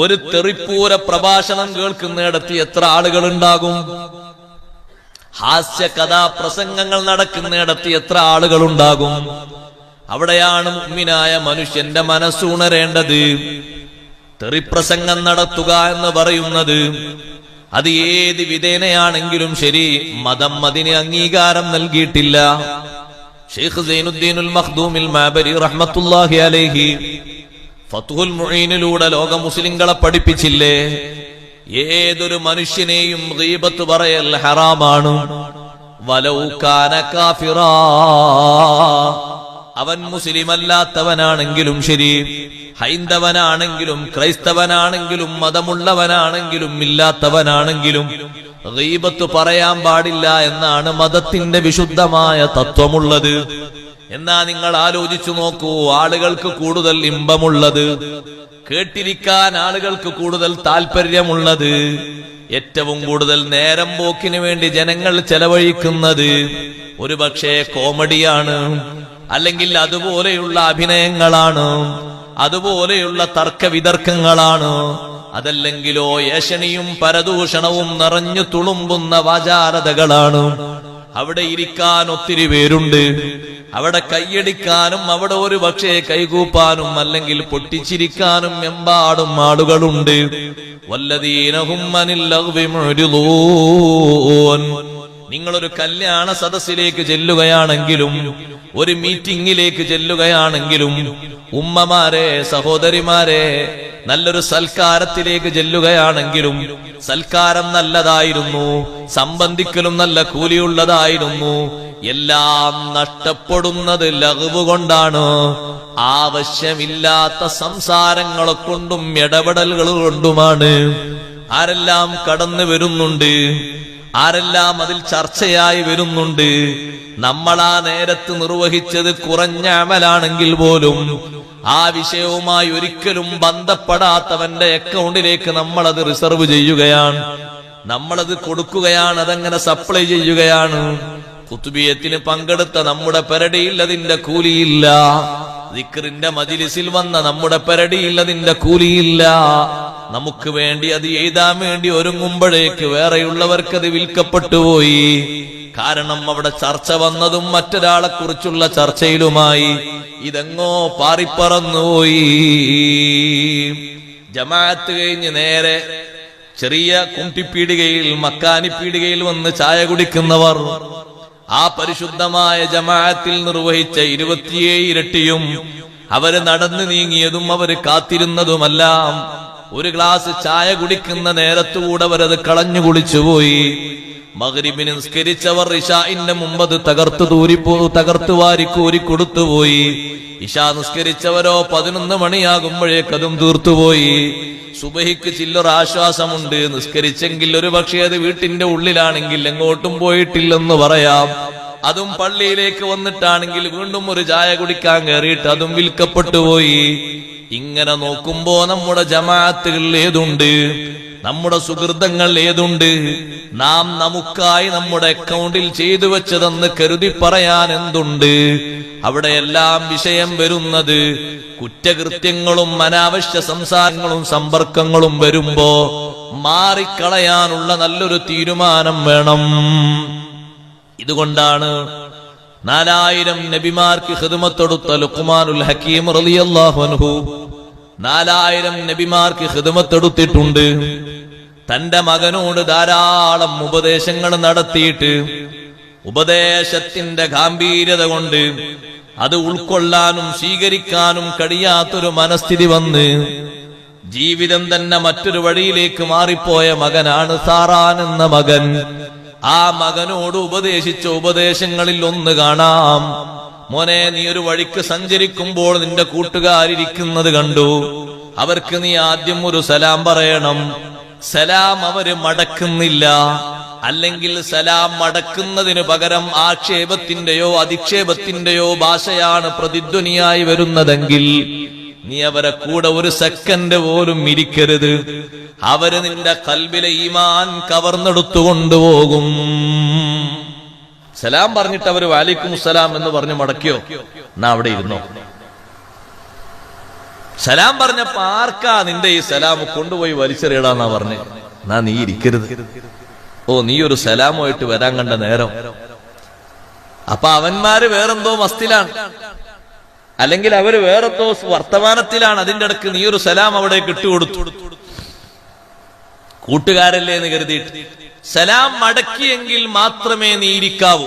ഒരു തെറിപ്പൂര പ്രഭാഷണം കേൾക്കുന്നിടത്ത് എത്ര ആളുകൾ ഉണ്ടാകും ഹാസ്യ കഥാപ്രസംഗങ്ങൾ നടക്കുന്നിടത്ത് എത്ര ആളുകൾ ഉണ്ടാകും അവിടെയാണ് മുമ്മിനായ മനുഷ്യന്റെ മനസ്സുണരേണ്ടത്. തെറിപ്രസംഗം നടത്തുക എന്ന് പറയുന്നത് അത് ഏത് വിധേനയാണെങ്കിലും ശരി മതം അതിന് അംഗീകാരം നൽകിയിട്ടില്ല. ഷെയ്ഖ് സൈനുദ്ദീനുൽ മഖ്ദൂമിൽ മാബരി റഹ്മത്തുല്ലാഹി അലൈഹി ഫത്തുഹുൽ മുഈനിലൂടെ ലോക മുസ്ലിങ്ങളെ പഠിപ്പിച്ചില്ലേ? ഏതൊരു മനുഷ്യനെയും ഗീബത്ത് പറയൽ ഹറാമാണ്. അവൻ മുസ്ലിം അല്ലാത്തവനാണെങ്കിലും ശരി. ഹൈന്ദവനാണെങ്കിലും ക്രൈസ്തവനാണെങ്കിലും മതമുള്ളവനാണെങ്കിലും ഇല്ലാത്തവനാണെങ്കിലും റീബത്ത് പറയാൻ പാടില്ല എന്നാണ് മതത്തിന്റെ വിശുദ്ധമായ തത്വമുള്ളത്. എന്നാ നിങ്ങൾ ആലോചിച്ചു നോക്കൂ ആളുകൾക്ക് കൂടുതൽ ഇമ്പമുള്ളത്. കേട്ടിരിക്കാൻ ആളുകൾക്ക് കൂടുതൽ താല്പര്യമുള്ളത് ഏറ്റവും കൂടുതൽ നേരം പോക്കിന് വേണ്ടി ജനങ്ങൾ ചെലവഴിക്കുന്നത് ഒരു പക്ഷേ കോമഡിയാണ് അല്ലെങ്കിൽ അതുപോലെയുള്ള അഭിനയങ്ങളാണ് അതുപോലെയുള്ള തർക്ക വിതർക്കങ്ങളാണ് അതല്ലെങ്കിലോ ഏഷണിയും പരദൂഷണവും നിറഞ്ഞു തുളുമ്പുന്ന വാചാരതകളാണ്. അവിടെ ഇരിക്കാൻ ഒത്തിരി പേരുണ്ട്. അവിടെ കൈയടിക്കാനും അവിടെ ഒരു പക്ഷേ കൈകൂപ്പാനും അല്ലെങ്കിൽ പൊട്ടിച്ചിരിക്കാനും എമ്പാടും ആളുകളുണ്ട് വല്ലതീനഹും. നിങ്ങളൊരു കല്യാണ സദസ്സിലേക്ക് ചെല്ലുകയാണെങ്കിലും ഒരു മീറ്റിംഗിലേക്ക് ചെല്ലുകയാണെങ്കിലും ഉമ്മമാരെ സഹോദരിമാരെ നല്ലൊരു സൽക്കാരത്തിലേക്ക് ചെല്ലുകയാണെങ്കിലും സൽക്കാരം നല്ലതായിരുന്നു സംബന്ധിക്കലും നല്ല കൂലിയുള്ളതായിരുന്നു എല്ലാം നഷ്ടപ്പെടുന്നത് ലഘുവുകൊണ്ടാണ് ആവശ്യമില്ലാത്ത സംസാരങ്ങളെ കൊണ്ടും ഇടപെടലുകൾ കൊണ്ടുമാണ്. ആരെല്ലാം കടന്നു വരുന്നുണ്ട്? ആരെല്ലാം അതിൽ ചർച്ചയായി വരുന്നുണ്ട്? നമ്മൾ ആ നേരത്ത് നിർവഹിച്ചത് കുറഞ്ഞ അമലാണെങ്കിൽ പോലും ആ വിഷയവുമായി ഒരിക്കലും ബന്ധപ്പെടാത്തവന്റെ അക്കൗണ്ടിലേക്ക് നമ്മൾ അത് റിസർവ് ചെയ്യുകയാണ്. നമ്മളത് കൊടുക്കുകയാണ് അതങ്ങനെ സപ്ലൈ ചെയ്യുകയാണ്. കുത്തുബിയത്തിന് പങ്കെടുത്ത നമ്മുടെ പെരടിയിൽ അതിന്റെ കൂലിയില്ല. ദിക്റിന്റെ മജിലിസിൽ വന്ന നമ്മുടെ പെരടിയിൽ അതിന്റെ കൂലിയില്ല. നമുക്ക് വേണ്ടി അത് എഴുതാൻ വേണ്ടി ഒരുങ്ങുമ്പോഴേക്ക് വേറെയുള്ളവർക്ക് അത് വിൽക്കപ്പെട്ടു പോയി. കാരണം അവിടെ ചർച്ച വന്നതും മറ്റൊരാളെ കുറിച്ചുള്ള ചർച്ചയിലുമായി ഇതെങ്ങോ പാറിപ്പറന്നുപോയി ജമാഅത്ത് കഴിഞ്ഞ് നേരെ ചെറിയ കുണ്ടിപ്പീടികയിൽ മക്കാനിപ്പീടികയിൽ വന്ന് ചായ കുടിക്കുന്നവർ ആ പരിശുദ്ധമായ ജമാഅത്തിൽ നിർവഹിച്ച ഇരുപത്തിയേഴ് ഇരട്ടിയും അവർ നടന്നു നീങ്ങിയതും അവർ കാത്തിരുന്നതുമെല്ലാം ഒരു ഗ്ലാസ് ചായ കുടിക്കുന്ന നേരത്തുകൂടെ അവരത് കളഞ്ഞു കുളിച്ചുപോയി മകരിബിന് നിസ്കരിച്ചവർ ഇഷാഇന്റെ മുമ്പത് തകർത്തു തൂരിപ്പോ തകർത്തു വാരി കോരി കൊടുത്തുപോയി ഇഷാ നിസ്കരിച്ചവരോ പതിനൊന്ന് മണിയാകുമ്പോഴേക്കതും തീർത്തുപോയി സുബഹിക്ക് ചില്ലൊരു ആശ്വാസമുണ്ട്. നിസ്കരിച്ചെങ്കിൽ ഒരു പക്ഷേ അത് വീട്ടിന്റെ ഉള്ളിലാണെങ്കിൽ എങ്ങോട്ടും പോയിട്ടില്ലെന്ന് പറയാം. അതും പള്ളിയിലേക്ക് വന്നിട്ടാണെങ്കിൽ വീണ്ടും ഒരു ചായ കുടിക്കാൻ കയറിയിട്ട് അതും വിൽക്കപ്പെട്ടു പോയി. ഇങ്ങനെ നോക്കുമ്പോ നമ്മുടെ ജമാഅത്തുകൾ ഏതുണ്ട്? നമ്മുടെ സുഹൃതങ്ങൾ ഏതുണ്ട്? നാം നമുക്കായി നമ്മുടെ അക്കൗണ്ടിൽ ചെയ്തു വെച്ചതെന്ന് കരുതി പറയാൻ എന്തുണ്ട്? അവിടെയെല്ലാം വിഷയം വരുന്നത് കുറ്റകൃത്യങ്ങളും അനാവശ്യ സംസാരങ്ങളും സമ്പർക്കങ്ങളും വരുമ്പോ മാറിക്കളയാനുള്ള നല്ലൊരു തീരുമാനം വേണം. ഇതുകൊണ്ടാണ് നാലായിരം നബിമാർക്ക് ഹിദമത്തൊടുത്ത ലുക്മാനുൽ ഹക്കീം റളിയല്ലാഹു അൻഹു. നാലായിരം നബിമാർക്ക് ഹിദമത്തെടുത്തിട്ടുണ്ട് തന്റെ മകനോട് ധാരാളം ഉപദേശങ്ങൾ നടത്തിയിട്ട് ഉപദേശത്തിന്റെ ഗാംഭീര്യത കൊണ്ട് അത് ഉൾക്കൊള്ളാനും സ്വീകരിക്കാനും കഴിയാത്തൊരു മനസ്ഥിതി വന്ന് ജീവിതം തന്നെ മറ്റൊരു വഴിയിലേക്ക് മാറിപ്പോയ മകനാണ് സാറാൻ എന്ന മകൻ. ആ മകനോട് ഉപദേശിച്ച ഉപദേശങ്ങളിൽ ഒന്ന് കാണാം. മോനെ നീ ഒരു വഴിക്ക് സഞ്ചരിക്കുമ്പോൾ നിന്റെ കൂട്ടുകാരിരിക്കുന്നത് കണ്ടു. അവർക്ക് നീ ആദ്യം ഒരു സലാം പറയണം. സലാം അവർ മടക്കുന്നില്ല. അല്ലെങ്കിൽ സലാം മടക്കുന്നതിന് പകരം ആക്ഷേപത്തിന്റെയോ അധിക്ഷേപത്തിന്റെയോ ഭാഷയാണ് പ്രതിധ്വനിയായി വരുന്നതെങ്കിൽ നീ അവരെ കൂടെ ഒരു സെക്കൻഡ് പോലും ഇരിക്കരുത്. അവർ നിന്റെ കൽബിലെ ഈമാൻ കവർന്നെടുത്തു കൊണ്ടുപോകും സലാം പറഞ്ഞിട്ട് അവർ വാലിക്കും സലാം എന്ന് പറഞ്ഞു മടക്കിയോ? എന്നാ അവിടെ ഇരുന്നോ? സലാം പറഞ്ഞപ്പോ ആർക്കാ നിന്റെ ഈ സലാം കൊണ്ടുപോയി വലിച്ചെറിയടാന്നാ പറഞ്ഞു? എന്നാ നീ ഇരിക്കരുത്. ഓ നീ ഒരു സലാമുമായിട്ട് വരാൻ കണ്ട നേരം. അപ്പൊ അവന്മാര് വേറെന്തോ മസ്തിലാണ്. അല്ലെങ്കിൽ അവർ വേറെന്തോ വർത്തമാനത്തിലാണ്. അതിന്റെ ഇടയ്ക്ക് നീ ഒരു സലാം അവിടെ ഇട്ടുകൊടുത്തു. കൂട്ടുകാരല്ലേ എന്ന് കരുതിയിട്ട് സലാം മടക്കിയെങ്കിൽ മാത്രമേ നീ ഇരിക്കാവൂ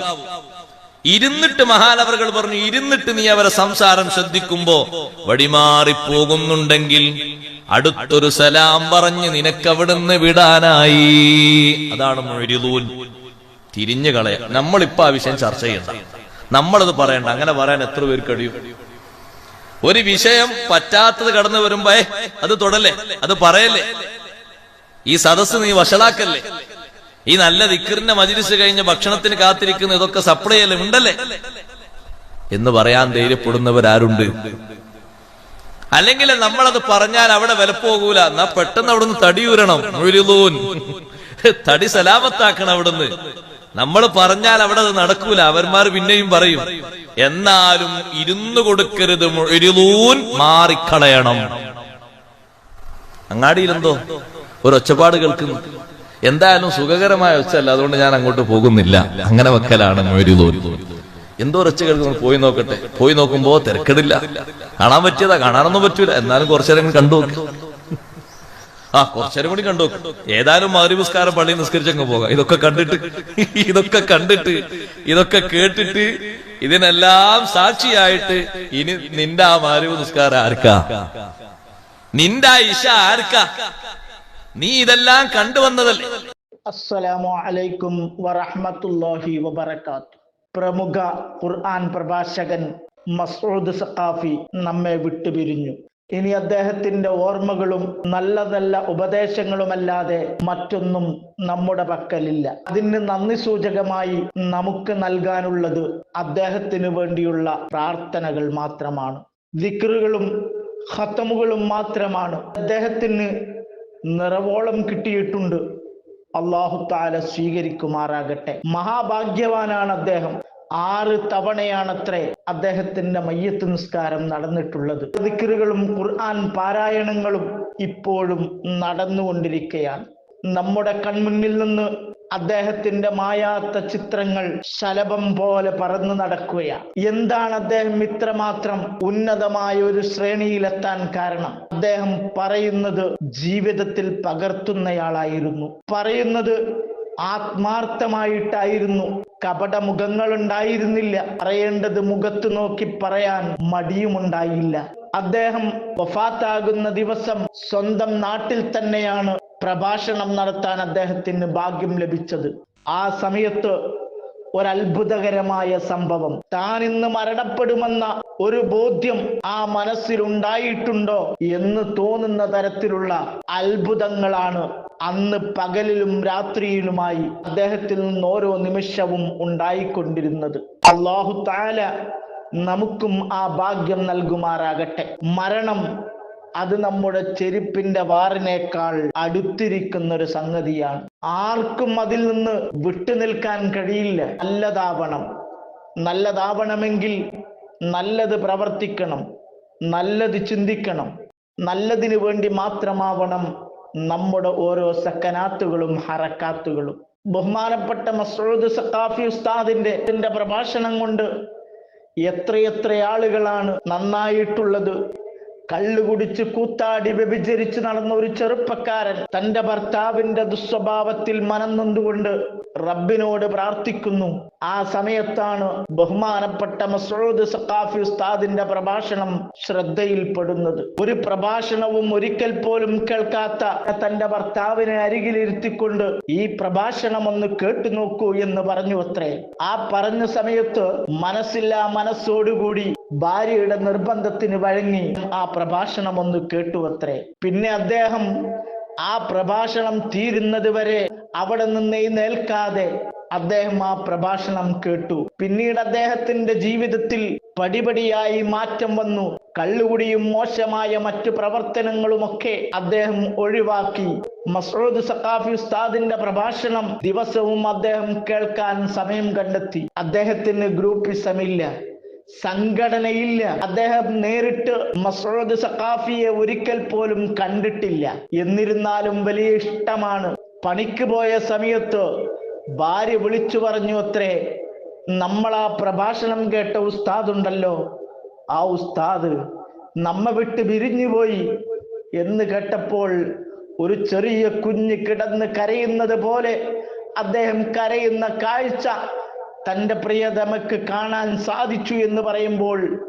ഇരുന്നിട്ട് മഹാനവറുകൾ പറഞ്ഞു ഇരുന്നിട്ട് നീ അവരെ സംസാരം ശ്രദ്ധിക്കുമ്പോ വടിമാറി പോകുന്നുണ്ടെങ്കിൽ അടുത്തൊരു സലാം പറഞ്ഞ് നിനക്കവിടുന്ന് വിടാനായി. അതാണ് മൊഴിലൂൻ തിരിഞ്ഞു കളയ നമ്മളിപ്പോ ആ വിഷയം ചർച്ച ചെയ്യണ്ട. നമ്മളത് പറയണ്ട. അങ്ങനെ പറയാൻ എത്ര പേർ കഴിയും? ഒരു വിഷയം പറ്റാത്തത് കടന്നു വരുമ്പോ അത് തുടല്ലേ? അത് പറയല്ലേ? ഈ സദസ് നീ വഷളാക്കല്ലേ? ഈ നല്ല ദിക്കറിന്റെ മജിലിസ് കഴിഞ്ഞ് ഭക്ഷണത്തിന് കാത്തിരിക്കുന്ന ഇതൊക്കെ സപ്ലൈ അല്ലേ ഉണ്ടല്ലേ? എന്ന് പറയാൻ ധൈര്യപ്പെടുന്നവരാരുണ്ട്. അല്ലെങ്കിൽ നമ്മളത് പറഞ്ഞാൽ അവിടെ വില പോകൂല. എന്നാ പെട്ടെന്ന് അവിടുന്ന് തടിയൂരണം മുഴുലൂൻ തടി സലാമത്താക്കണം അവിടുന്ന്. നമ്മൾ പറഞ്ഞാൽ അവിടെ അത് നടക്കൂല. അവന്മാർ പിന്നെയും പറയും എന്നാലും ഇരുന്നു കൊടുക്കരുത് മാറിക്കളയണം. അങ്ങാടിയിലെന്തോ ഒരു ഒച്ചപ്പാട് കേൾക്കുന്നു എന്തായാലും സുഖകരമായ ഒച്ചല്ല അതുകൊണ്ട് ഞാൻ അങ്ങോട്ട് പോകുന്നില്ല. അങ്ങനെ വെക്കലാണ് മൊഴിലൂർ എന്തോ ഒച്ച കേൾക്കുന്നു പോയി നോക്കട്ടെ. പോയി നോക്കുമ്പോ തിരക്കിടില്ല. കാണാൻ പറ്റിയതാ. കാണാനൊന്നും പറ്റൂല. എന്നാലും കുറച്ചേരം കണ്ടു ആ കുറച്ചേരം കൂടി കണ്ടു ഏതായാലും മാറിപുസ്കാരം പള്ളി നിസ്കരിച്ചങ്ങ് പോകാം. ഇതൊക്കെ കണ്ടിട്ട് ഇതൊക്കെ കണ്ടിട്ട് ഇതൊക്കെ കേട്ടിട്ട് ഇതിനെല്ലാം സാക്ഷിയായിട്ട് ഇനി നിന്റെ ആ മാറിവ് നിസ്കാരം ആർക്കാ? നിന്റെ ആ ഇഷ ആർക്കാ? നീ ഇതെല്ലാം കണ്ടുവന്നതല്ലേ? അസ്സലാമു അലൈക്കും വറഹ്മത്തുള്ളാഹി വബറകാത്ത് പ്രമുഖ ഖുർആൻ പ്രഭാഷകൻ മസൂദ് സഖാഫി നമ്മെ വിട്ടുപിരിഞ്ഞു. ഇനി അദ്ദേഹത്തിന്റെ ഓർമ്മകളും നല്ല നല്ല ഉപദേശങ്ങളുമല്ലാതെ മറ്റൊന്നും നമ്മുടെ പക്കലില്ല. അതിന് നന്ദി സൂചകമായി നമുക്ക് നൽകാനുള്ളത് അദ്ദേഹത്തിന് വേണ്ടിയുള്ള പ്രാർത്ഥനകൾ മാത്രമാണ്. ദിക്റുകളും ഖത്തമുകളും മാത്രമാണ്. അദ്ദേഹത്തിന് നിറവോളം കിട്ടിയിട്ടുണ്ട്. അള്ളാഹു താല സ്വീകരിക്കുമാറാകട്ടെ. മഹാഭാഗ്യവാനാണ് അദ്ദേഹം. ആറ് തവണയാണത്രേ അദ്ദേഹത്തിന്റെ മയ്യത്ത് നിസ്കാരം നടന്നിട്ടുള്ളത്. ദിക്റുകളും ഖുർആൻ പാരായണങ്ങളും ഇപ്പോഴും നടന്നുകൊണ്ടിരിക്കുകയാണ് നമ്മുടെ കൺമുന്നിൽ നിന്ന് അദ്ദേഹത്തിന്റെ മായാത്ത ചിത്രങ്ങൾ ശലഭം പോലെ പറന്നു നടക്കുകയാണ്. എന്താണ് അദ്ദേഹം ഇത്രമാത്രം ഉന്നതമായ ഒരു ശ്രേണിയിലെത്താൻ കാരണം? അദ്ദേഹം പറയുന്നത് ജീവിതത്തിൽ പകർത്തുന്നയാളായിരുന്നു. പറയുന്നത് ആത്മാർത്ഥമായിട്ടായിരുന്നു. കപട മുഖങ്ങൾ ഉണ്ടായിരുന്നില്ല പറയേണ്ടത് മുഖത്ത് നോക്കി പറയാൻ മടിയുമുണ്ടായില്ല. അദ്ദേഹം വഫാത്താകുന്ന ദിവസം സ്വന്തം നാട്ടിൽ തന്നെയാണ് പ്രഭാഷണം നടത്താൻ അദ്ദേഹത്തിന് ഭാഗ്യം ലഭിച്ചത്. ആ സമയത്ത് ഒരത്ഭുതകരമായ സംഭവം. താൻ ഇന്ന് മരണപ്പെടുമെന്ന ഒരു ബോധ്യം ആ മനസ്സിലുണ്ടായിട്ടുണ്ടോ എന്ന് തോന്നുന്ന തരത്തിലുള്ള അത്ഭുതങ്ങളാണ് അന്ന് പകലിലും രാത്രിയിലുമായി അദ്ദേഹത്തിൽ നിന്ന് ഓരോ നിമിഷവും ഉണ്ടായിക്കൊണ്ടിരുന്നത്. അള്ളാഹു താല നമുക്കും ആ ഭാഗ്യം നൽകുമാറാകട്ടെ. മരണം അത് നമ്മുടെ ചെരുപ്പിന്റെ വാറിനേക്കാൾ അടുത്തിരിക്കുന്ന ഒരു സംഗതിയാണ്. ആർക്കും അതിൽ നിന്ന് വിട്ടുനിൽക്കാൻ കഴിയില്ല. നല്ലതാവണം. നല്ലതാവണമെങ്കിൽ നല്ലത് പ്രവർത്തിക്കണം. നല്ലത് ചിന്തിക്കണം. നല്ലതിന് വേണ്ടി മാത്രമാവണം നമ്മുടെ ഓരോ സക്കനാത്തുകളും ഹറക്കാത്തുകളും. ബഹുമാനപ്പെട്ട മസൂദ് സഖാഫി ഉസ്താദിന്റെ പ്രഭാഷണം കൊണ്ട് എത്രയെത്ര ആളുകളാണ് നന്നായിട്ടുള്ളത്? കള്ളു കുടിച്ച് കൂത്താടി വ്യഭിചരിച്ച് നടന്ന ഒരു ചെറുപ്പക്കാരൻ തന്റെ ഭർത്താവിന്റെ ദുസ്വഭാവത്തിൽ മനം നൊന്നുകൊണ്ട് റബ്ബിനോട് പ്രാർത്ഥിക്കുന്നു. ആ സമയത്താണ് ബഹുമാനപ്പെട്ട മസൂദ് സഖാഫി ഉസ്താദിന്റെ പ്രഭാഷണം ശ്രദ്ധയിൽപ്പെടുന്നത്. ഒരു പ്രഭാഷണവും ഒരിക്കൽ പോലും കേൾക്കാത്ത തന്റെ ഭർത്താവിനെ അരികിലിരുത്തിക്കൊണ്ട് ഈ പ്രഭാഷണം ഒന്ന് കേട്ടു നോക്കൂ എന്ന് പറഞ്ഞു അത്രേ. ആ പറഞ്ഞ സമയത്ത് മനസ്സില്ലാ മനസ്സോടുകൂടി ഭാര്യയുടെ നിർബന്ധത്തിന് വഴങ്ങി ആ പ്രഭാഷണം ഒന്ന് കേട്ടു അത്രേ പിന്നെ അദ്ദേഹം ആ പ്രഭാഷണം തീരുന്നത് വരെ അവിടെ നിന്ന് നേൽക്കാതെ അദ്ദേഹം ആ പ്രഭാഷണം കേട്ടു. പിന്നീട് അദ്ദേഹത്തിന്റെ ജീവിതത്തിൽ പടിപടിയായി മാറ്റം വന്നു. കള്ളുകുടിയും മോശമായ മറ്റു പ്രവർത്തനങ്ങളുമൊക്കെ അദ്ദേഹം ഒഴിവാക്കി. മസൂദ് സഖാഫി ഉസ്താദിന്റെ പ്രഭാഷണം ദിവസവും അദ്ദേഹം കേൾക്കാൻ സമയം കണ്ടെത്തി. അദ്ദേഹത്തിന് ഗ്രൂപ്പിസമില്ല. സംഘടനയില്ല. അദ്ദേഹം നേരിട്ട് മസൂദ് സഖാഫിയെ ഒരിക്കൽ പോലും കണ്ടിട്ടില്ല. എന്നിരുന്നാലും വലിയ ഇഷ്ടമാണ്. പണിക്ക് പോയ സമയത്ത് ഭാര്യ വിളിച്ചു പറഞ്ഞു അത്രേ നമ്മൾ ആ പ്രഭാഷണം കേട്ട ഉസ്താദ് ഉണ്ടല്ലോ ആ ഉസ്താദ് നമ്മ വിട്ട് പിരിഞ്ഞുപോയി എന്ന് കേട്ടപ്പോൾ ഒരു ചെറിയ കുഞ്ഞ് കിടന്ന് കരയുന്നത് പോലെ അദ്ദേഹം കരയുന്ന കാഴ്ച തന്റെ പ്രിയതമക്ക് കാണാൻ സാധിച്ചു എന്ന് പറയുമ്പോൾ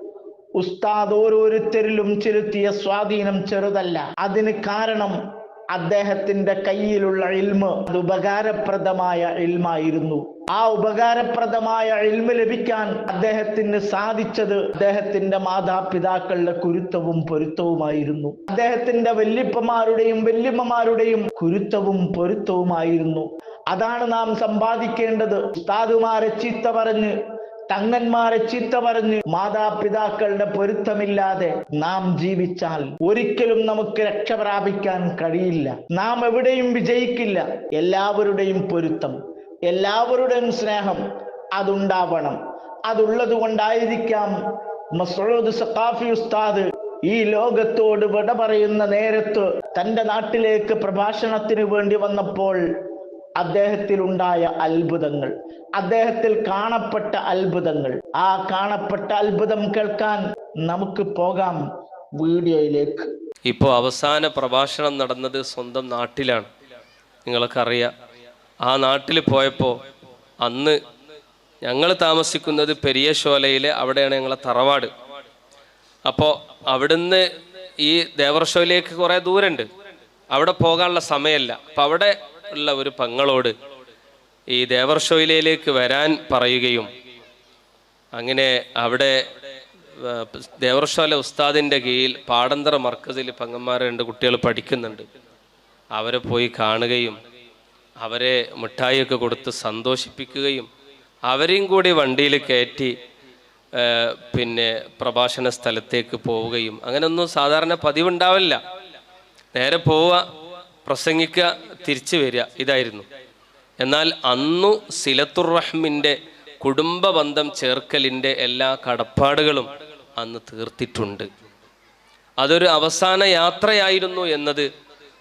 ഉസ്താദ് ഓരോരുത്തരിലും ചെലുത്തിയ സ്വാധീനം ചെറുതല്ല. അതിന് കാരണം അദ്ദേഹത്തിന്റെ കയ്യിലുള്ള ഇൽമ് അത് ഉപകാരപ്രദമായ ഇൽമായിരുന്നു. ആ ഉപകാരപ്രദമായ ഇൽമ ലഭിക്കാൻ അദ്ദേഹത്തിന് സാധിച്ചത് അദ്ദേഹത്തിന്റെ മാതാപിതാക്കളുടെ കുരുത്തവും പൊരുത്തവുമായിരുന്നു. അദ്ദേഹത്തിന്റെ വല്യപ്പമാരുടെയും വല്യമ്മമാരുടെയും കുരുത്തവും പൊരുത്തവുമായിരുന്നു. അതാണ് നാം സമ്പാദിക്കേണ്ടത്. ഉസ്താദുമാരെ ചീത്ത പറഞ്ഞ് തങ്ങന്മാരെ ചീത്ത പറഞ്ഞ് മാതാപിതാക്കളുടെ പൊരുത്തമില്ലാതെ നാം ജീവിച്ചാൽ ഒരിക്കലും നമുക്ക് രക്ഷ പ്രാപിക്കാൻ കഴിയില്ല. നാം എവിടെയും വിജയിക്കില്ല. എല്ലാവരുടെയും പൊരുത്തം എല്ലാവരുടെയും സ്നേഹം അതുണ്ടാവണം. അതുള്ളത് കൊണ്ടായിരിക്കാം മസൂദ് സഖാഫി ഉസ്താദ് ഈ ലോകത്തോട് വിട പറയുന്ന നേരത്ത് തന്റെ നാട്ടിലേക്ക് പ്രഭാഷണത്തിന് വേണ്ടി വന്നപ്പോൾ അദ്ദേഹത്തിൽ ഉണ്ടായ അത്ഭുതങ്ങൾ അദ്ദേഹത്തിൽ കാണപ്പെട്ട അത്ഭുതങ്ങൾ. ആ കാണപ്പെട്ട അത്ഭുതം കേൾക്കാൻ നമുക്ക് പോകാം വീഡിയോയിലേക്ക്. ഇപ്പോൾ അവസാന പ്രഭാഷണം നടന്നത് സ്വന്തം നാട്ടിലാണ്. നിങ്ങൾക്ക് നിങ്ങൾക്കറിയാം ആ നാട്ടിൽ പോയപ്പോൾ അന്ന് ഞങ്ങൾ താമസിക്കുന്നത് പെരിയ പെരിയശോലയിലെ അവിടെയാണ് ഞങ്ങളെ തറവാട്. അപ്പോൾ അവിടുന്ന് ഈ ദേവർഷോയിലേക്ക് കുറേ ദൂരമുണ്ട് അവിടെ പോകാനുള്ള സമയമല്ല അപ്പം അവിടെ ഉള്ള ഒരു പങ്ങളോട് ഈ ദേവർഷോയിലേക്ക് വരാൻ പറയുകയും അങ്ങനെ അവിടെ ദേവർഷോല ഉസ്താദിന്റെ കീഴിൽ പാടന്തറ മർക്കസിൽ പങ്ങന്മാർ രണ്ട് കുട്ടികൾ പഠിക്കുന്നുണ്ട്. അവരെ പോയി കാണുകയും അവരെ മിഠായിയൊക്കെ കൊടുത്ത് സന്തോഷിപ്പിക്കുകയും അവരെയും കൂടി വണ്ടിയിൽ കയറ്റി പിന്നെ പ്രഭാഷണ സ്ഥലത്തേക്ക് പോവുകയും. അങ്ങനെയൊന്നും സാധാരണ പതിവുണ്ടാവില്ല. നേരെ പോവുക. പ്രസംഗിക്കുക തിരിച്ചു വരിക. ഇതായിരുന്നു. എന്നാൽ അന്നു സിലത്തുറഹ്മിന്റെ കുടുംബ ബന്ധം ചേർക്കലിന്റെ എല്ലാ കടപ്പാടുകളും അന്ന് തീർത്തിട്ടുണ്ട്. അതൊരു അവസാന യാത്രയായിരുന്നു എന്നത്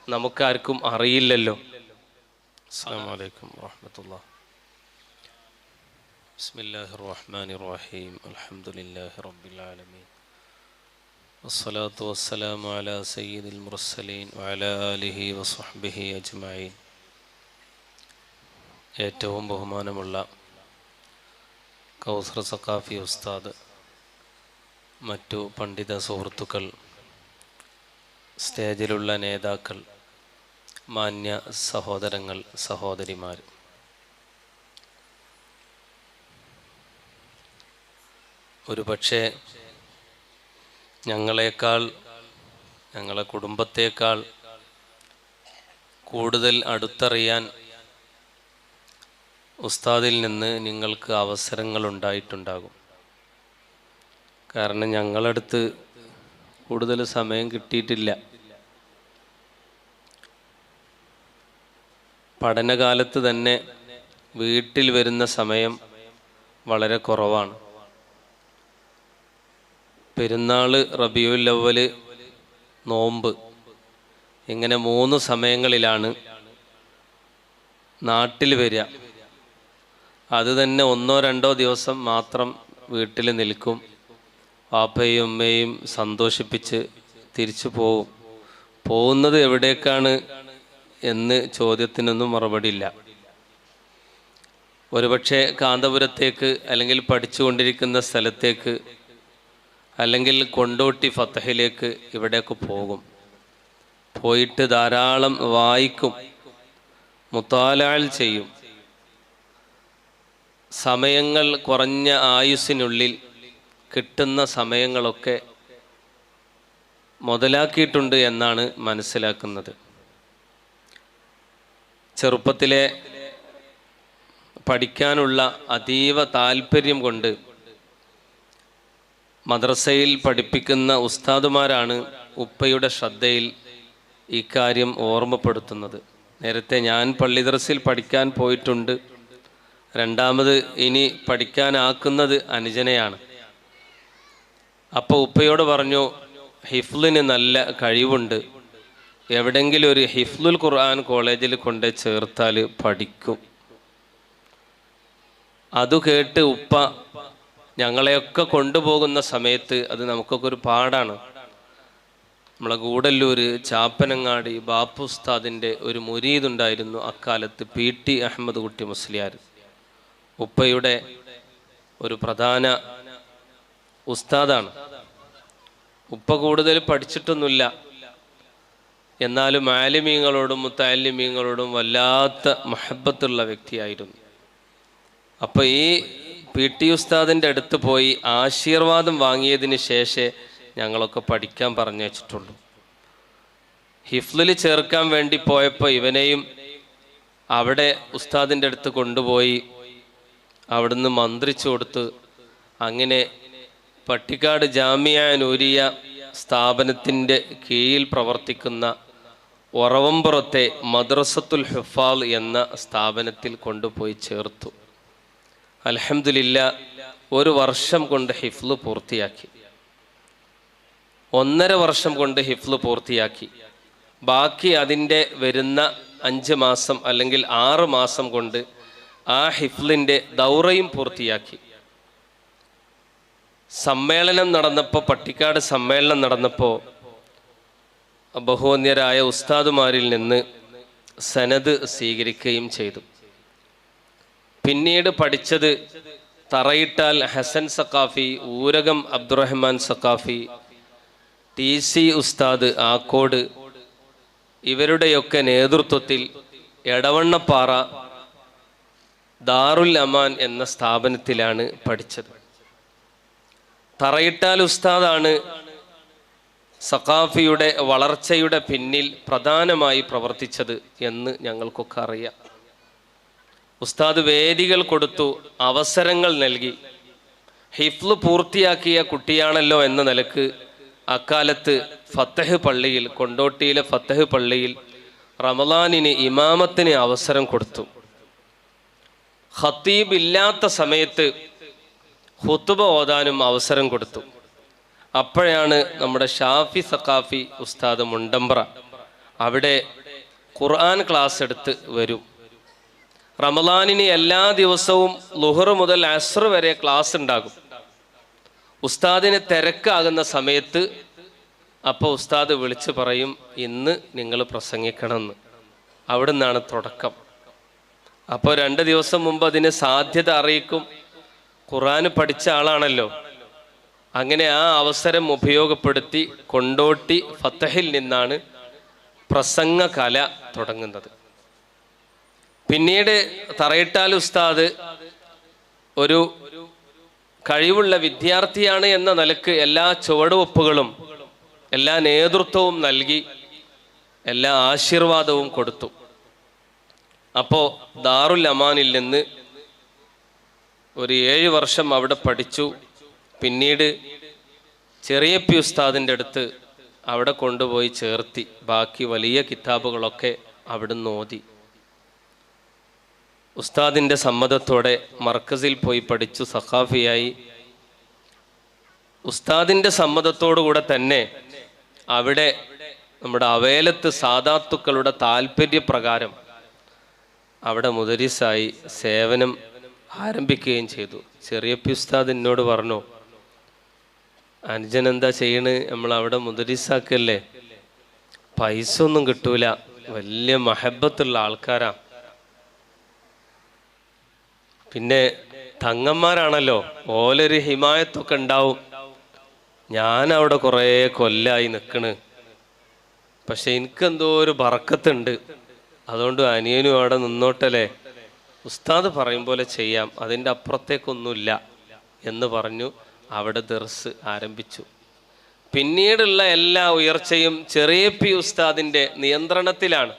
നമുക്കാർക്കും അറിയില്ലല്ലോ. അസ്സാം വലൈക്കും വാഹമത്തുള്ള ബിസ്മില്ലാഹി റഹ്മാൻ റഹീം. والصلاة والسلام على سيد المرسلين وعلى آله وصحبه أجمعين ഏറ്റവും ബഹുമാനമുള്ള കൗസർ സക്കാഫി ഉസ്താദ് മറ്റു പണ്ഡിത സുഹൃത്തുക്കൾ സ്റ്റേജിലുള്ള നേതാക്കൾ മാന്യ സഹോദരങ്ങൾ സഹോദരിമാർ ഒരു പക്ഷേ ഞങ്ങളെക്കാൾ ഞങ്ങളെ കുടുംബത്തേക്കാൾ കൂടുതൽ അടുത്തറിയാൻ ഉസ്താദിൽ നിന്ന് നിങ്ങൾക്ക് അവസരങ്ങൾ ഉണ്ടായിട്ടുണ്ടാകും കാരണം ഞങ്ങളടുത്ത് കൂടുതൽ സമയം കിട്ടിയിട്ടില്ല. പഠനകാലത്ത് തന്നെ വീട്ടിൽ വരുന്ന സമയം വളരെ കുറവാണ്. പെരുന്നാൾ റബിയുൽ അവൽ നോമ്പ്. ഇങ്ങനെ മൂന്ന് സമയങ്ങളിലാണ് നാട്ടിൽ വരിക. അത് തന്നെ ഒന്നോ രണ്ടോ ദിവസം മാത്രം വീട്ടിൽ നിൽക്കും. പാപ്പയും ഉമ്മയും സന്തോഷിപ്പിച്ച് തിരിച്ചു പോവും. പോകുന്നത് എവിടേക്കാണ് എന്ന് ചോദ്യത്തിനൊന്നും മറുപടിയില്ല. ഒരുപക്ഷെ കാന്തപുരത്തേക്ക് അല്ലെങ്കിൽ പഠിച്ചുകൊണ്ടിരിക്കുന്ന സ്ഥലത്തേക്ക് അല്ലെങ്കിൽ കൊണ്ടോട്ടി ഫത്തഹിലേക്ക് ഇവിടേക്ക് പോകും. പോയിട്ട് ധാരാളം വായിക്കും മുത്താലാൽ ചെയ്യും. സമയങ്ങൾ കുറഞ്ഞ ആയുസ്സിനുള്ളിൽ കിട്ടുന്ന സമയങ്ങളൊക്കെ മുതലാക്കിയിട്ടുണ്ട് എന്നാണ് മനസ്സിലാക്കുന്നത്. ചെറുപ്പത്തിലെ പഠിക്കാനുള്ള അതീവ താല്പര്യം കൊണ്ട് മദ്രസയിൽ പഠിപ്പിക്കുന്ന ഉസ്താദുമാരാണ് ഉപ്പയുടെ ശ്രദ്ധയിൽ ഇക്കാര്യം ഓർമ്മപ്പെടുത്തുന്നത്. നേരത്തെ ഞാൻ പള്ളിദർസിൽ പഠിക്കാൻ പോയിട്ടുണ്ട്. രണ്ടാമത് ഇനി പഠിക്കാനാക്കുന്നത് അനുജനെയാണ്. അപ്പോൾ ഉപ്പയോട് പറഞ്ഞു ഹിഫ്ലിന് നല്ല കഴിവുണ്ട്. എവിടെങ്കിലും ഒരു ഹിഫ്ലുൽ ഖുർആൻ കോളേജിൽ കൊണ്ട് ചേർത്താൽ പഠിക്കും. അത് കേട്ട് ഉപ്പ ഞങ്ങളെയൊക്കെ കൊണ്ടുപോകുന്ന സമയത്ത് അത് നമുക്കൊക്കെ ഒരു പാടാണ്. നമ്മളെ ഗൂഡല്ലൂർ ചാപ്പനങ്ങാടി ബാപ്പുസ്താദിന്റെ ഒരു മുരീതുണ്ടായിരുന്നു അക്കാലത്ത് പി ടി അഹമ്മദ് കുട്ടി മുസ്ലിയാർ. ഉപ്പയുടെ ഒരു പ്രധാന ഉസ്താദാണ്. ഉപ്പ കൂടുതൽ പഠിച്ചിട്ടൊന്നുമില്ല. എന്നാലും ആലിമീങ്ങളോടും മുത്താലിമീങ്ങളോടും വല്ലാത്ത മഹബത്തുള്ള വ്യക്തിയായിരുന്നു. അപ്പോൾ ഈ പി ടി ഉസ്താദിന്റെ അടുത്ത് പോയി ആശീർവാദം വാങ്ങിയതിന് ശേഷമേ ഞങ്ങളൊക്കെ പഠിക്കാൻ പറഞ്ഞു വെച്ചിട്ടുള്ളൂ. ഹിഫ്ലിൽ ചേർക്കാൻ വേണ്ടി പോയപ്പോൾ ഇവനെയും അവിടെ ഉസ്താദിന്റെ അടുത്ത് കൊണ്ടുപോയി അവിടുന്ന് മന്ത്രിച്ചു കൊടുത്ത് അങ്ങനെ പട്ടിക്കാട് ജാമിയ നൂരിയ സ്ഥാപനത്തിന്റെ കീഴിൽ പ്രവർത്തിക്കുന്ന ഒറവമ്പുറത്തെ മദ്രസത്തുൽ ഹിഫാൽ എന്ന സ്ഥാപനത്തിൽ കൊണ്ടുപോയി ചേർത്തു. അലഹമില്ല ഒരു വർഷം കൊണ്ട് ഹിഫ്ല് പൂർത്തിയാക്കി. ഒന്നര വർഷം കൊണ്ട് ഹിഫ്ല് പൂർത്തിയാക്കി. ബാക്കി അതിന്റെ വരുന്ന അഞ്ച് മാസം അല്ലെങ്കിൽ ആറ് മാസം കൊണ്ട് ആ ഹിഫ്ലിന്റെ ദൗറയും പൂർത്തിയാക്കി. സമ്മേളനം നടന്നപ്പോൾ പട്ടിക്കാട് സമ്മേളനം നടന്നപ്പോൾ ബഹുവന്യരായ ഉസ്താദുമാരിൽ നിന്ന് സനത് സ്വീകരിക്കുകയും ചെയ്തു. പിന്നീട് പഠിച്ചത് തറയിട്ടാൽ ഹസൻ സക്കാഫി ഊരകം അബ്ദുറഹ്മാൻ സക്കാഫി ടി സി ഉസ്താദ് ആക്കോട് ഇവരുടെയൊക്കെ നേതൃത്വത്തിൽ എടവണ്ണപ്പാറ ദാറുൽ അമാൻ എന്ന സ്ഥാപനത്തിലാണ് പഠിച്ചത്. തറയിട്ടാൽ ഉസ്താദാണ് സഖാഫിയുടെ വളർച്ചയുടെ പിന്നിൽ പ്രധാനമായി പ്രവർത്തിച്ചത് എന്ന് ഞങ്ങൾക്കൊക്കെ അറിയാം. ഉസ്താദ് വേദികൾ കൊടുത്തു അവസരങ്ങൾ നൽകി. ഹിഫ്ല് പൂർത്തിയാക്കിയ കുട്ടിയാണല്ലോ എന്ന നിലയ്ക്ക് അക്കാലത്ത് ഫത്തഹ് പള്ളിയിൽ കൊണ്ടോട്ടിയിലെ ഫത്തഹ് പള്ളിയിൽ റമലാനിന് ഇമാമത്തിന് അവസരം കൊടുത്തു. ഖത്തീബ് ഇല്ലാത്ത സമയത്ത് ഹുത്തുബ ഓതാനും അവസരം കൊടുത്തു. അപ്പോഴാണ് നമ്മുടെ ഷാഫി സഖാഫി ഉസ്താദ് മുണ്ടമ്പ്ര അവിടെ ഖുർആൻ ക്ലാസ് എടുത്ത് വരും. റമലാനിന് എല്ലാ ദിവസവും ലുഹർ മുതൽ അസർ വരെ ക്ലാസ് ഉണ്ടാകും. ഉസ്താദിന് തിരക്കാകുന്ന സമയത്ത് അപ്പോൾ ഉസ്താദ് വിളിച്ച് പറയും ഇന്ന് നിങ്ങൾ പ്രസംഗിക്കണമെന്ന്. അവിടെ നിന്നാണ് തുടക്കം. അപ്പോൾ രണ്ട് ദിവസം മുമ്പ് അതിന് സാധ്യത അറിയിക്കും. ഖുറാന് പഠിച്ച ആളാണല്ലോ. അങ്ങനെ ആ അവസരം ഉപയോഗപ്പെടുത്തി കൊണ്ടോട്ടി ഫത്തഹിൽ നിന്നാണ് പ്രസംഗകല തുടങ്ങുന്നത്. പിന്നീട് തറയിട്ടാൽ ഉസ്താദ് ഒരു കഴിവുള്ള വിദ്യാർത്ഥിയാണ് എന്ന നിലയ്ക്ക് എല്ലാ ചുവടുവെപ്പുകളും എല്ലാ നേതൃത്വവും നൽകി എല്ലാ ആശീർവാദവും കൊടുത്തു. അപ്പോ ദാറുൽ അമാനിൽ നിന്ന് ഒരു ഏഴ് വർഷം അവിടെ പഠിച്ചു. പിന്നീട് ചെറിയ പി ഉസ്താദിന്റെ അടുത്ത് അവിടെ കൊണ്ടുപോയി ചേർത്തി. ബാക്കി വലിയ കിതാബുകളൊക്കെ അവിടുന്ന് ഓതി. ഉസ്താദിന്റെ സമ്മതത്തോടെ മർക്കസിൽ പോയി പഠിച്ചു സഖാഫിയായി. ഉസ്താദിന്റെ സമ്മതത്തോടുകൂടെ തന്നെ അവിടെ നമ്മുടെ അവേലത്ത് സാധാത്തുക്കളുടെ താല്പര്യപ്രകാരം അവിടെ മുദരിസായി സേവനം ആരംഭിക്കുകയും ചെയ്തു. ചെറിയ ഉസ്താദ് എന്നോട് പറഞ്ഞു അനുജൻ എന്താ ചെയ്യണ്? നമ്മൾ അവിടെ മുദരിസാക്കല്ലേ? പൈസ ഒന്നും കിട്ടൂല. വലിയ മഹബത്തുള്ള ആൾക്കാരാ. പിന്നെ തങ്ങന്മാരാണല്ലോ ഓലൊരു ഹിമായത്തൊക്കെ ഉണ്ടാവും. ഞാൻ അവിടെ കുറേ കൊല്ലായി നിൽക്കണ് പക്ഷെ എനിക്കെന്തോ ഒരു ബറക്കത്തുണ്ട്. അതുകൊണ്ട് അനിയനും അവിടെ നിന്നോട്ടല്ലേ? ഉസ്താദ് പറയും പോലെ ചെയ്യാം. അതിന്റെ അപ്പുറത്തേക്കൊന്നുമില്ല എന്ന് പറഞ്ഞു അവിടെ ദർസ് ആരംഭിച്ചു. പിന്നീടുള്ള എല്ലാ ഉയർച്ചയും ചെറിയ പി ഉസ്താദിന്റെ നിയന്ത്രണത്തിലാണ്.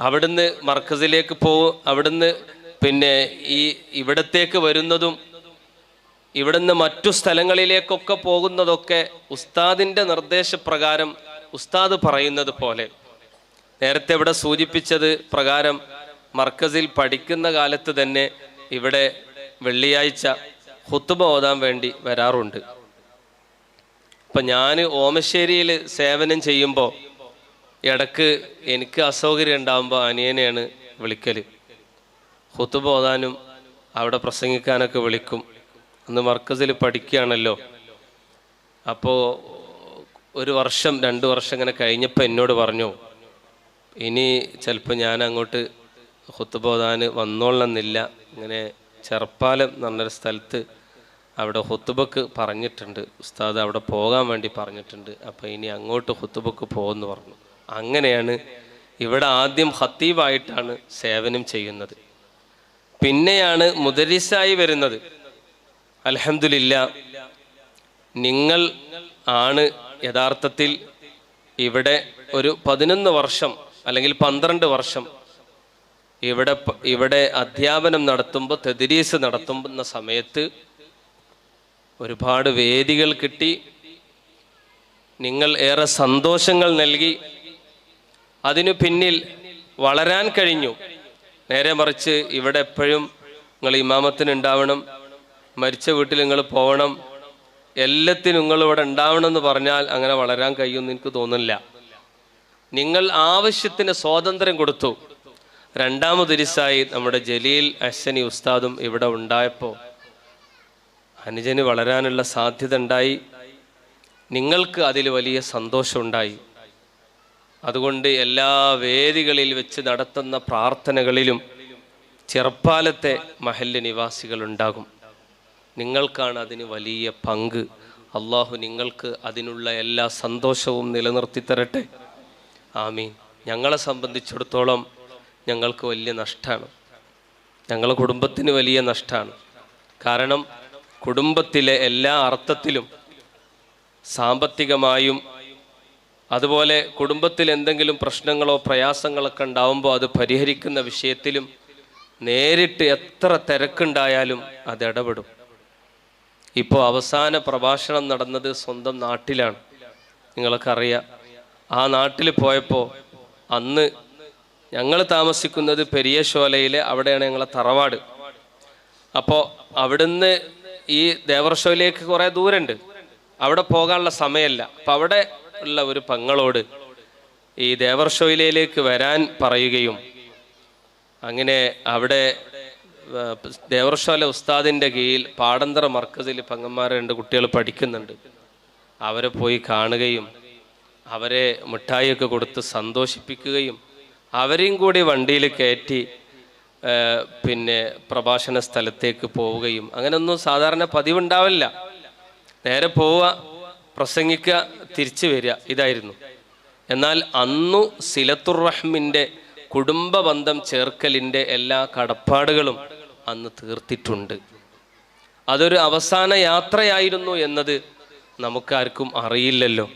അവിടുന്ന് മർക്കസിലേക്ക് പോവും അവിടുന്ന് പിന്നെ ഈ ഇവിടത്തേക്ക് വരുന്നതും ഇവിടുന്ന് മറ്റു സ്ഥലങ്ങളിലേക്കൊക്കെ പോകുന്നതൊക്കെ ഉസ്താദിന്റെ നിർദ്ദേശപ്രകാരം ഉസ്താദ് പറയുന്നത് പോലെ. നേരത്തെ ഇവിടെ സൂചിപ്പിച്ചത് പ്രകാരം മർക്കസിൽ പഠിക്കുന്ന കാലത്ത് തന്നെ ഇവിടെ വെള്ളിയാഴ്ച ഹുത്തുബ ഓതാൻ വേണ്ടി വരാറുണ്ട്. അപ്പം ഞാൻ ഓമശ്ശേരിയിൽ സേവനം ചെയ്യുമ്പോൾ ഇടയ്ക്ക് എനിക്ക് അസൗകര്യം ഉണ്ടാകുമ്പോൾ അനിയനെയാണ് വിളിക്കൽ ഹുത്തുബ ഓതാനും അവിടെ പ്രസംഗിക്കാനൊക്കെ വിളിക്കും. അന്ന് മർക്കസിൽ പഠിക്കുകയാണല്ലോ. അപ്പോൾ ഒരു വർഷം രണ്ട് വർഷം ഇങ്ങനെ കഴിഞ്ഞപ്പോൾ എന്നോട് പറഞ്ഞു ഇനി ചിലപ്പോൾ ഞാൻ അങ്ങോട്ട് ഹുത്തുബ വന്നോളണം വന്നോളണമെന്നില്ല. ഇങ്ങനെ ചെറുപ്പാലം എന്ന് പറഞ്ഞൊരു സ്ഥലത്ത് അവിടെ ഹുത്തുബക്ക് പറഞ്ഞിട്ടുണ്ട്. ഉസ്താദ് അവിടെ പോകാൻ വേണ്ടി പറഞ്ഞിട്ടുണ്ട്. അപ്പോൾ ഇനി അങ്ങോട്ട് ഹുത്തുബക്ക് പോകുമെന്ന് പറഞ്ഞു. അങ്ങനെയാണ് ഇവിടെ ആദ്യം ഹത്തീബായിട്ടാണ് സേവനം ചെയ്യുന്നത്. പിന്നെയാണ് മുദരിസായി വരുന്നത്. അലഹമില്ല നിങ്ങൾ ആണ് യഥാർത്ഥത്തിൽ ഇവിടെ ഒരു പതിനൊന്ന് വർഷം അല്ലെങ്കിൽ പന്ത്രണ്ട് വർഷം ഇവിടെ ഇവിടെ അധ്യാപനം നടത്തുമ്പോൾ തെതിരീസ് നടത്തുന്ന സമയത്ത് ഒരുപാട് വേദികൾ കിട്ടി. നിങ്ങൾ ഏറെ സന്തോഷങ്ങൾ നൽകി. അതിനു പിന്നിൽ വളരാൻ കഴിഞ്ഞു. നേരെ മറിച്ച് ഇവിടെ എപ്പോഴും നിങ്ങൾ ഇമാമത്തിന് ഉണ്ടാവണം മരിച്ച വീട്ടിൽ നിങ്ങൾ പോകണം എല്ലാത്തിനും നിങ്ങൾ ഇവിടെ ഉണ്ടാവണം എന്ന് പറഞ്ഞാൽ അങ്ങനെ വളരാൻ കഴിയുമെന്ന് എനിക്ക് തോന്നില്ല നിങ്ങൾ ആവശ്യത്തിന് സ്വാതന്ത്ര്യം കൊടുത്തു. രണ്ടാമതൊരിസായി നമ്മുടെ ജലീൽ അശ്വനി ഉസ്താദും ഇവിടെ ഉണ്ടായപ്പോൾ അനുജന് വളരാനുള്ള സാധ്യത ഉണ്ടായി. നിങ്ങൾക്ക് അതിൽ വലിയ സന്തോഷമുണ്ടായി. അതുകൊണ്ട് എല്ലാ വേദികളിൽ വെച്ച് നടത്തുന്ന പ്രാർത്ഥനകളിലും ചെറുപ്പാലത്തെ നിവാസികൾ ഉണ്ടാകും നിങ്ങൾക്കാണ് അതിന് വലിയ പങ്ക്. അള്ളാഹു നിങ്ങൾക്ക് അതിനുള്ള എല്ലാ സന്തോഷവും നിലനിർത്തി തരട്ടെ. ആമീൻ. ഞങ്ങളെ സംബന്ധിച്ചിടത്തോളം ഞങ്ങൾക്ക് വലിയ നഷ്ടമാണ് ഞങ്ങളെ കുടുംബത്തിന് വലിയ നഷ്ടമാണ് കാരണം കുടുംബത്തിലെ എല്ലാ അർത്ഥത്തിലും സാമ്പത്തികമായും അതുപോലെ കുടുംബത്തിൽ എന്തെങ്കിലും പ്രശ്നങ്ങളോ പ്രയാസങ്ങളൊക്കെ ഉണ്ടാവുമ്പോൾ അത് പരിഹരിക്കുന്ന വിഷയത്തിലും നേരിട്ട് എത്ര തിരക്കുണ്ടായാലും അത് ഇടപെടും. ഇപ്പോൾ അവസാന പ്രഭാഷണം നടന്നത് സ്വന്തം നാട്ടിലാണ്. നിങ്ങൾക്കറിയാം ആ നാട്ടിൽ പോയപ്പോൾ അന്ന് ഞങ്ങൾ താമസിക്കുന്നത് പെരിയശോലയിലെ അവിടെയാണ് ഞങ്ങളെ തറവാട്. അപ്പോൾ അവിടുന്ന് ഈ ദേവർഷോയിലേക്ക് കുറേ ദൂരമുണ്ട്. അവിടെ പോകാനുള്ള സമയമല്ല. അപ്പം അവിടെ ഉള്ള ഒരു പങ്ങളോട് ഈ ദേവർഷോയിലേക്ക് വരാൻ പറയുകയും അങ്ങനെ അവിടെ ദേവർഷോല ഉസ്താദിന്റെ കീഴിൽ പാടന്തറ മർക്കസിൽ പങ്ങന്മാരെ രണ്ട് കുട്ടികൾ പഠിക്കുന്നുണ്ട്. അവരെ പോയി കാണുകയും അവരെ മിഠായിയൊക്കെ കൊടുത്ത് സന്തോഷിപ്പിക്കുകയും അവരെയും കൂടി വണ്ടിയിൽ കയറ്റി പിന്നെ പ്രഭാഷണ സ്ഥലത്തേക്ക് പോവുകയും. അങ്ങനെയൊന്നും സാധാരണ പതിവുണ്ടാവില്ല. നേരെ പോവുക. പ്രസംഗിക്കുക തിരിച്ചു വരിക. ഇതായിരുന്നു. എന്നാൽ അന്നു സിലത്തുറഹ്മിന്റെ കുടുംബ ബന്ധം ചേർക്കലിന്റെ എല്ലാ കടപ്പാടുകളും അന്ന് തീർത്തിട്ടുണ്ട്. അതൊരു അവസാന യാത്രയായിരുന്നു എന്നത് നമുക്കാർക്കും അറിയില്ലല്ലോ.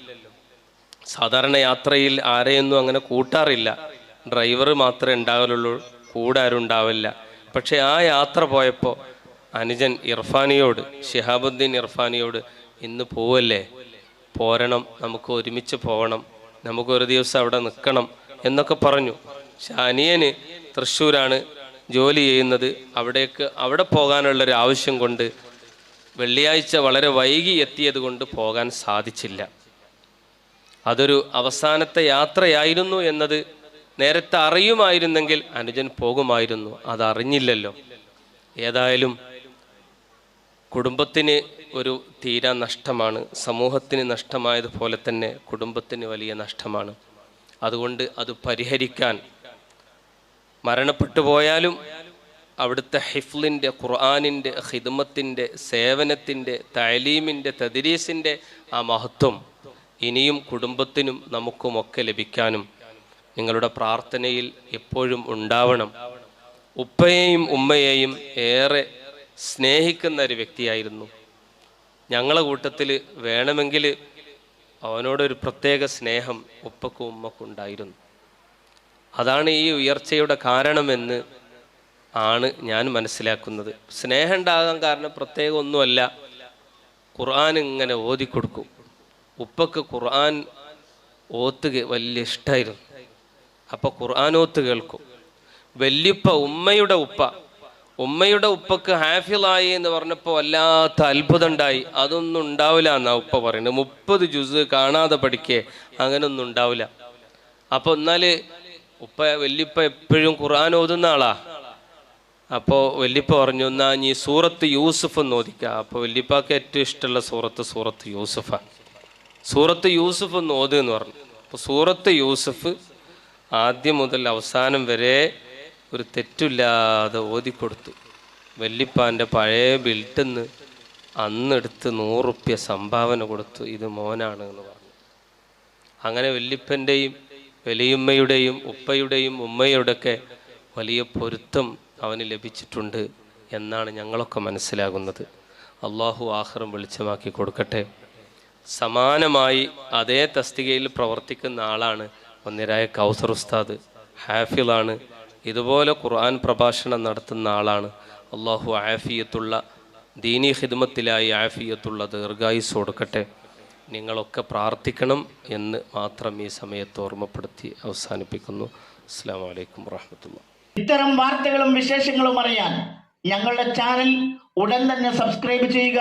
സാധാരണ യാത്രയിൽ ആരെയൊന്നും അങ്ങനെ കൂട്ടാറില്ല. ഡ്രൈവർ മാത്രമേ ഉണ്ടാവലുള്ളൂ കൂടെ ഉണ്ടാവില്ല. പക്ഷെ ആ യാത്ര പോയപ്പോൾ അനുജൻ ഇർഫാനിയോട് ഷിഹാബുദ്ദീൻ ഇർഫാനിയോട് ഇന്ന് പോവല്ലേ? പോരണം നമുക്ക് ഒരുമിച്ച് പോകണം നമുക്ക് ഒരു ദിവസം അവിടെ നിൽക്കണം എന്നൊക്കെ പറഞ്ഞു. പക്ഷെ അനിയന് തൃശ്ശൂരാണ് ജോലി ചെയ്യുന്നത്. അവിടേക്ക് അവിടെ പോകാനുള്ളൊരു ആവശ്യം കൊണ്ട് വെള്ളിയാഴ്ച വളരെ വൈകി എത്തിയത് കൊണ്ട് പോകാൻ സാധിച്ചില്ല. അതൊരു അവസാനത്തെ യാത്രയായിരുന്നു എന്നത് നേരത്തെ അറിയുമായിരുന്നെങ്കിൽ അനുജൻ പോകുമായിരുന്നു. അതറിഞ്ഞില്ലല്ലോ. ഏതായാലും കുടുംബത്തിന് ഒരു തീരാ നഷ്ടമാണ്. സമൂഹത്തിന് നഷ്ടമായതുപോലെ തന്നെ കുടുംബത്തിന് വലിയ നഷ്ടമാണ്. അതുകൊണ്ട് അത് പരിഹരിക്കാൻ മരണപ്പെട്ടു പോയാലും അവിടുത്തെ ഹിഫ്ലിന്റെ ഖുർആാനിന്റെ ഹിദ്മത്തിന്റെ സേവനത്തിന്റെ തലീമിന്റെ തദരീസിന്റെ ആ മഹത്വം ഇനിയും കുടുംബത്തിനും നമുക്കുമൊക്കെ ലഭിക്കാനും നിങ്ങളുടെ പ്രാർത്ഥനയിൽ എപ്പോഴും ഉണ്ടാവണം. ഉപ്പയെയും ഉമ്മയെയും ഏറെ സ്നേഹിക്കുന്ന ഒരു വ്യക്തിയായിരുന്നു. ഞങ്ങളെ കൂട്ടത്തിൽ വേണമെങ്കിൽ അവനോടൊരു പ്രത്യേക സ്നേഹം ഉപ്പക്കും ഉമ്മക്കും ഉണ്ടായിരുന്നു. അതാണ് ഈ ഉയർച്ചയുടെ കാരണമെന്ന് ആണ് ഞാൻ മനസ്സിലാക്കുന്നത്. സ്നേഹം ഉണ്ടാകാൻ കാരണം പ്രത്യേകം ഒന്നുമല്ല ഖുർആൻ ഇങ്ങനെ ഓതിക്കൊടുക്കും. ഉപ്പക്ക് ഖുർആൻ ഓത്ത് വലിയ ഇഷ്ടമായിരുന്നു അപ്പോൾ ഖുർആൻ ഓത്ത് കേൾക്കും. വല്യുപ്പ ഉമ്മയുടെ ഉപ്പ ഉമ്മയുടെ ഉപ്പക്ക് ഹാഫിളായി എന്ന് പറഞ്ഞപ്പോൾ വല്ലാത്ത അത്ഭുതം ഉണ്ടായി അതൊന്നും ഉണ്ടാവില്ല എന്നാ ഉപ്പ പറയുന്നത്. മുപ്പത് ജുസ് കാണാതെ പഠിക്കേ അങ്ങനൊന്നും ഉണ്ടാവില്ല. അപ്പൊ എന്നാൽ ഉപ്പ വല്യപ്പ എപ്പോഴും ഖുർആൻ ഓതുന്ന ആളാ. അപ്പോൾ വല്യപ്പ പറഞ്ഞു എന്നാ നീ സൂറത്ത് യൂസുഫ് എന്ന് ഓദിക്കുക അപ്പോൾ വല്യപ്പാക്ക് ഏറ്റവും ഇഷ്ടമുള്ള സൂറത്ത് സൂറത്ത് യൂസുഫ. സൂറത്ത് യൂസുഫ് എന്ന് ഓത് എന്ന് പറഞ്ഞു. അപ്പോൾ സൂറത്ത് യൂസുഫ് ആദ്യം മുതൽ അവസാനം വരെ ഒരു തെറ്റില്ലാതെ ഓതിക്കൊടുത്തു. വല്യപ്പാന്റെ പഴയ ബിൽട്ടിന്ന് അന്നെടുത്ത് നൂറുപ്യ സംഭാവന കൊടുത്തു. ഇത് മോനാണ് എന്ന് പറഞ്ഞു. അങ്ങനെ വെല്ലിപ്പന്റെയും വലിയുമ്മയുടെയും ഉപ്പയുടെയും ഉമ്മയുടെയൊക്കെ വലിയ പൊരുത്തം അവന് ലഭിച്ചിട്ടുണ്ട് എന്നാണ് ഞങ്ങളൊക്കെ മനസ്സിലാകുന്നത്. അള്ളാഹു ആഹ്റം വെളിച്ചമാക്കി കൊടുക്കട്ടെ. സമാനമായി അതേ തസ്തികയിൽ പ്രവർത്തിക്കുന്ന ആളാണ് ഒന്നിരായ കൗസർ ഉസ്താദ്. ഹാഫിളാണ്. ഇതുപോലെ ഖുർആൻ പ്രഭാഷണം നടത്തുന്ന ആളാണ്. അള്ളാഹു ആഫിയത്തുള്ള ദീനി ഹിദ്മത്തിലായി ആഫിയത്തുള്ള ദീർഘായുസ് കൊടുക്കട്ടെ. നിങ്ങളൊക്കെ പ്രാർത്ഥിക്കണം എന്ന് മാത്രം ഈ സമയത്ത് ഓർമ്മപ്പെടുത്തി അവസാനിപ്പിക്കുന്നു. അസ്സാം വലൈക്കും വാഹമത്തുള്ള ഇത്തരം വാർത്തകളും വിശേഷങ്ങളും അറിയാൻ ഞങ്ങളുടെ ചാനൽ ഉടൻ തന്നെ സബ്സ്ക്രൈബ് ചെയ്യുക.